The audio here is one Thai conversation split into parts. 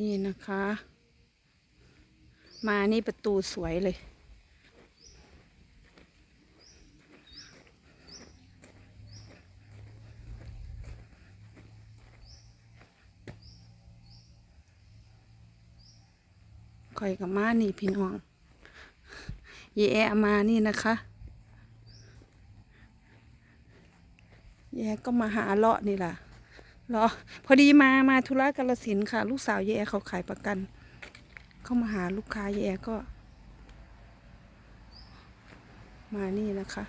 นี่นะคะ มานี่ประตูสวยเลย คอยกับมานี่พี่น้องเยแอมานี่นะคะแยก็มาหาเลาะนี่ล่ะ เหรอ พอดีมามาธุระกาลสินค่ะ ลูกสาวแยเขาขายประกัน เข้ามาหาลูกค้าแยก็ มานี่นะคะ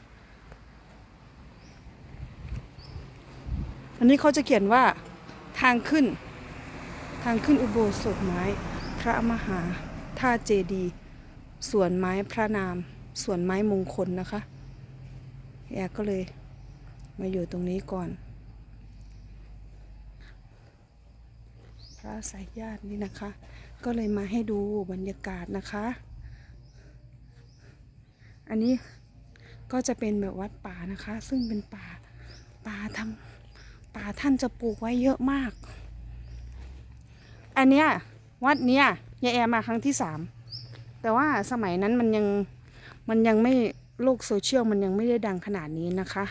อันนี้เขาจะเขียนว่าทางขึ้น ทางขึ้นอุโบสถไม้ พระมหาท่าเจดีสวนไม้พระนามสวนไม้มงคลนะคะแอก็เลยมาอยู่ตรงนี้ก่อน พระสายญาตินี่นะคะ ก็เลยมาให้ดูบรรยากาศนะคะ อันนี้ก็จะเป็นแบบวัดป่านะคะ ซึ่งเป็นป่าป่าทำป่าท่านจะปลูกไว้เยอะมาก อันเนี้ยวัดเนี้ยยายแอมาครั้งที่สามแต่ว่าสมัยนั้นมันยังมันยังไม่โลกโซเชียลมันยังไม่ได้ดังขนาดนี้นะคะ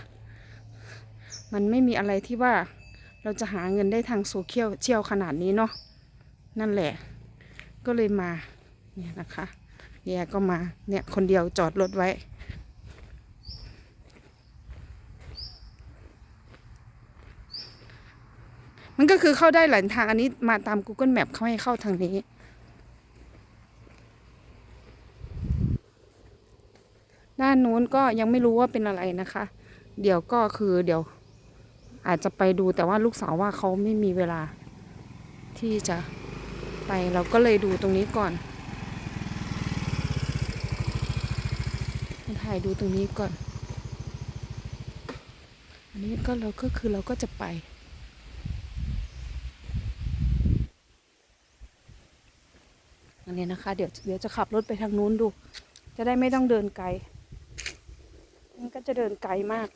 มันไม่มีอะไรที่ว่า เราจะหาเงินได้ทางโซเชียลเชียลขนาดนี้เนาะนั่นแหละ ก็เลยมาเนี่ยนะคะยายก็มาเนี่ยคนเดียวจอดรถไว้ มันก็คือเข้าได้หลายทางอันนี้มาตาม Google Map เขาให้เข้าทางนี้ด้านนู้นก็ยังไม่รู้ว่าเป็นอะไรนะคะ เดี๋ยวก็คือเดี๋ยว อาจจะไปดูแต่ว่าลูกสาวว่าเขาไม่มีเวลา ที่จะไปเราก็เลยดูตรงนี้ก่อนถ่ายดูตรงนี้ก่อน อันนี้ก็เราก็คือเราก็จะไป อันนี้นะคะ เดี๋ยวเดี๋ยวจะขับรถไปทางนู้นดู จะได้ไม่ต้องเดินไกลมันก็จะเดินไกลมาก